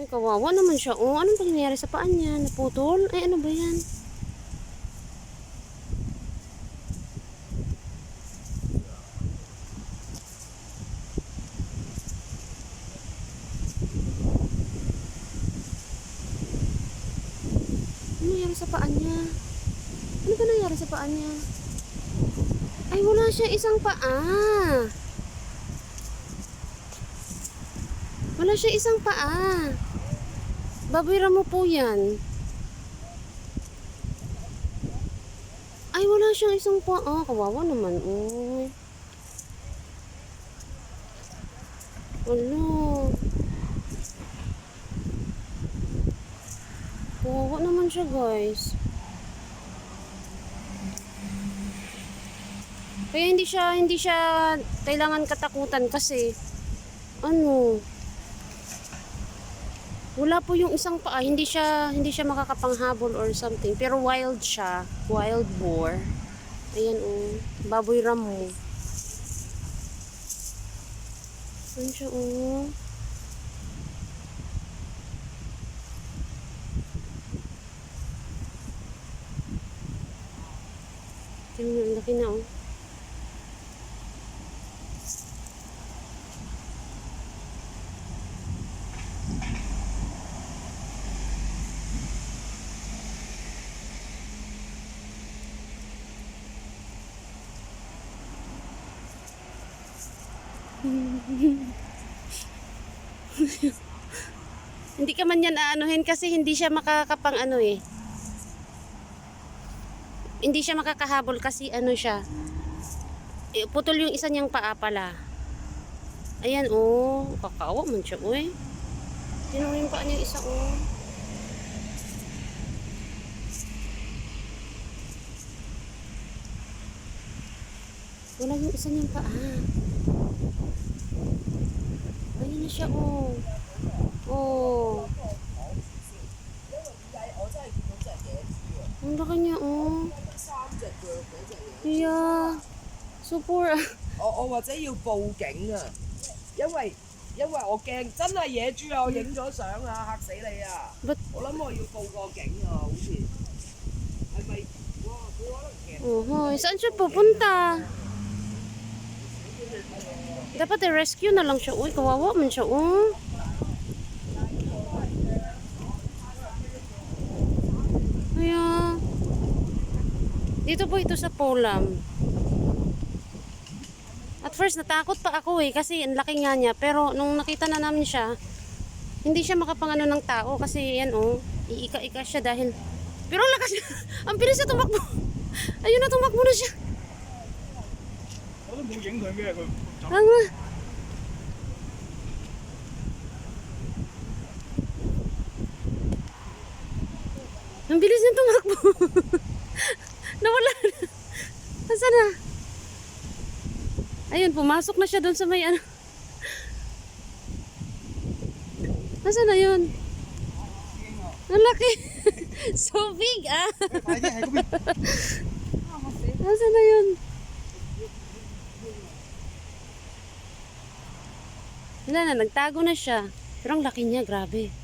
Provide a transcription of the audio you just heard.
Ay, kawawa naman siya. Oh, anong nangyayari sa paan niya? Naputol? Ay, ano ba yan? Ano nangyari sa paan niya? Ano ba nangyari sa paan niya? Ay, wala siya isang paa. Wala siya isang paa. Babayra mo po yan. Ay, wala siyang isang paa. Kawawa naman. Uy. Wala. Kawawa naman siya, guys. Kaya hindi siya hindi siya kailangan katakutan kasi ano wala po yung isang paa, hindi siya hindi siya makakapanghabol or something. Pero wild siya, wild boar. Ayan oh, baboy ramo. Ayan siya oh. Tingnan laki na oh. Hindi ka man yan aanuhin kasi hindi siya makakapang ano eh. Hindi siya makakahabol kasi ano siya. Eh, putol yung isa niyang paa pala. Ayan oh, kakawa man siya uy. Sino yung paa niya isa oh. Wala yung isa niyang paa. Ayan na siya oh. Oh. Ang laki niya oh. Yeah. Super. 我我或者要报警啊，因为因为我惊真系野猪啊！我影咗相啊，吓死你啊！ But 我谂我要报个警啊，好似系咪？哇！佢可能其实 Oh, hoy, saan siya pupunta? Dapat i-rescue na lang siya. Uy, kawawa man siya. Oh. Kaya, dito po ito sa Polam. At first, natakot pa ako eh, kasi ang laki nga niya. Pero nung nakita na namin siya, hindi siya makapangano ng tao kasi yan oh, iika-ika siya dahil pero ang lakas niya. Ang bilis niya tumakbo. Ayun na, tumakbo na siya. 我都冇影佢咩，佢走 Tama. Ang bilis niya tumakbo. Nawala na. Nasaan na? Ayun, pumasok na siya doon sa may ano. Nasaan na yun? Ang laki. so big ah. 快啲喺嗰边。 Nasaan na yun? Wala na, nagtago na siya. Pero ang laki niya, grabe.